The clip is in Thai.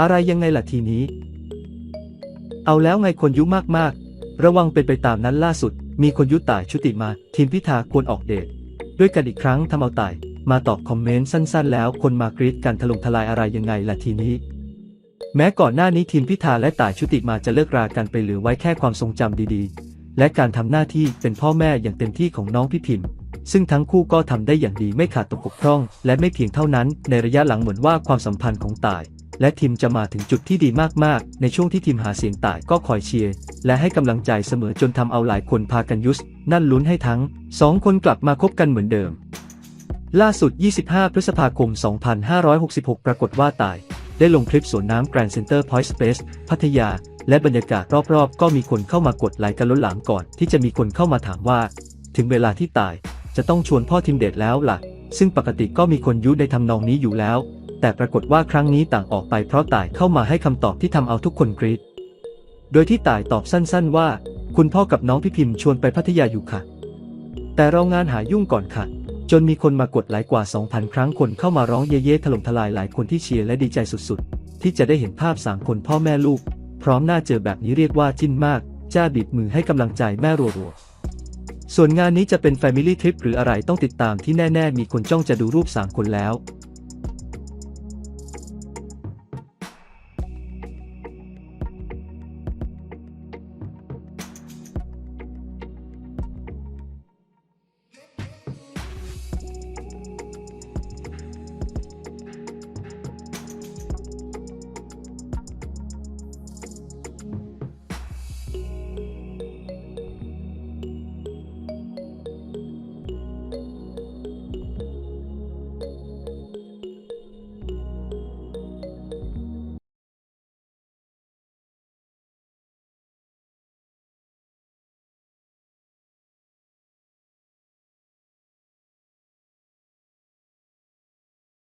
อะไรยังไงล่ะทีนี้ เอาแล้วไงคนยุมากๆ ระวังเป็นไปตามนั้นล่าสุด มีคนยุต่ายชุติมา ทีมพิธาควรออกเดทด้วยกันอีกครั้งทำเอาต่าย มาตอบคอมเมนต์สั้นๆ แล้วคนมากรีดกันถล่มทลายอะไรยังไงล่ะทีนี้ แม้ก่อนหน้านี้ทีมพิธาและต่ายชุติมาจะเลิกรากันไปเหลือไว้แค่ความทรงจำดีๆ และการทำหน้าที่เป็นพ่อแม่อย่างเต็มที่ของน้องพี่พิมพ์ซึ่งทั้งคู่ก็ทำได้อย่างดีไม่ขาดตกบกพร่อง และไม่เพียงเท่านั้น ในระยะหลังเหมือนว่าความสัมพันธ์ของต่าย และทีมจะมาถึงจุดที่ดีมากๆ ในช่วงที่ทีมหาเสียงต่ายก็คอยเชียร์และให้กำลังใจเสมอจนทำเอาหลายคนพากันยุสนั่นลุ้นให้ทั้งสองคนกลับมาคบกันเหมือนเดิม ล่าสุด 25 พฤษภาคม 2566 ปรากฏว่าต่าย ได้ลงคลิปสวนน้ำ Grand Center Point Space พัทยา และบรรยากาศรอบๆ ก็มีคนเข้ามากดไลค์กันล้นหลามก่อนที่จะมีคนเข้ามาถามว่า ถึงเวลาที่ตาย จะต้องชวนพ่อทีมเดทแล้วล่ะซึ่งปกติก็มีคนยุในทำนองนี้อยู่แล้ว แต่ปรากฏว่าครั้งนี้ต่างออกไปเพราะต่ายเข้ามาให้คำตอบที่ทำเอาทุกคนกรี๊ด โดยที่ต่ายตอบสั้นๆว่า คุณพ่อกับน้องพี่พิมพ์ชวนไปพัทยาอยู่ค่ะ แต่เรางานหายุ่งก่อนค่ะ จนมีคนมากดไลค์กว่า 2,000 ครั้งคนเข้ามาร้องเย่ๆถล่มทลายหลายคนที่เชียร์และดีใจสุดๆ ที่จะได้เห็นภาพสามคนพ่อแม่ลูก พร้อมหน้าเจอแบบนี้เรียกว่าจิ้นมากจ้าบีบมือให้กำลังใจแม่รัวๆส่วนงานนี้จะเป็น Family Trip หรืออะไรต้องติดตามที่แน่ ๆ มีคนจ้องจะดูรูปสามคนแล้ว